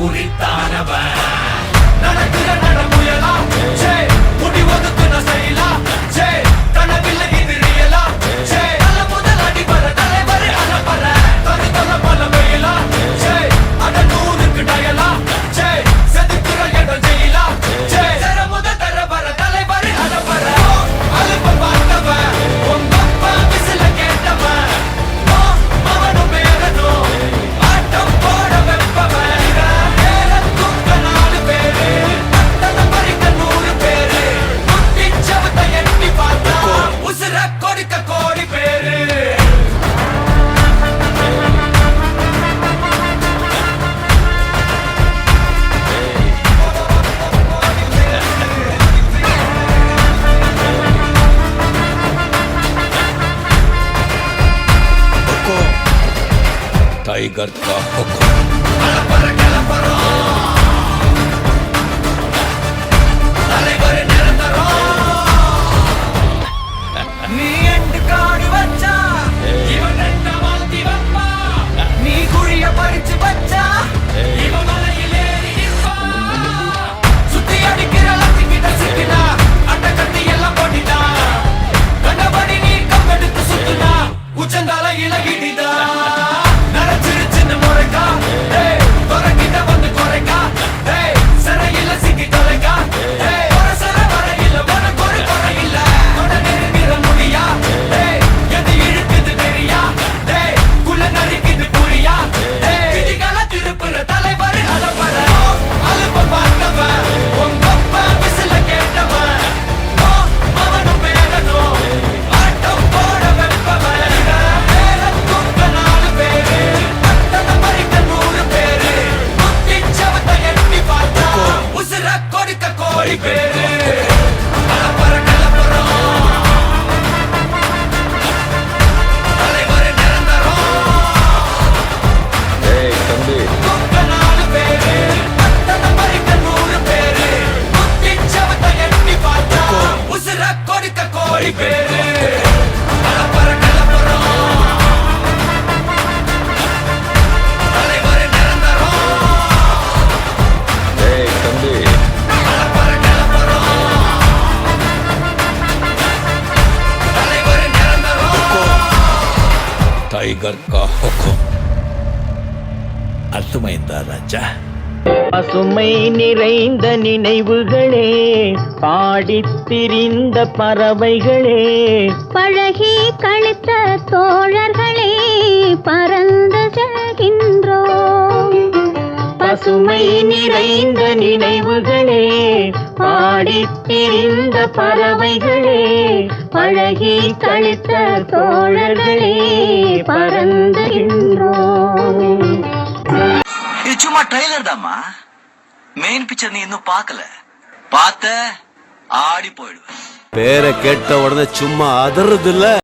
குறித்தானவன் आएगा का हुक्म टाइगर का हुक्म அசுமைந்தா ராஜா. பசுமை நிறைந்த நினைவுகளே பாடித்திரிந்த பறவைகளே. பழகி கழித்த தோழர்களே பறந்து செல்கின்றோ பசுமை நிறைந்த நினைவுகளே பாடித்திரிந்த பறவைகளே. பழகி கழித்த தோழர்களே பறந்துகின்றோம். இது சும்மா ட்ரைலர் தாம்மா. மெயின் பிக்சர் நீ இன்னும் பார்க்கல. பார்த்த ஆடி போயிடுவேன். பேரை கேட்ட உடனே சும்மா அதறது இல்ல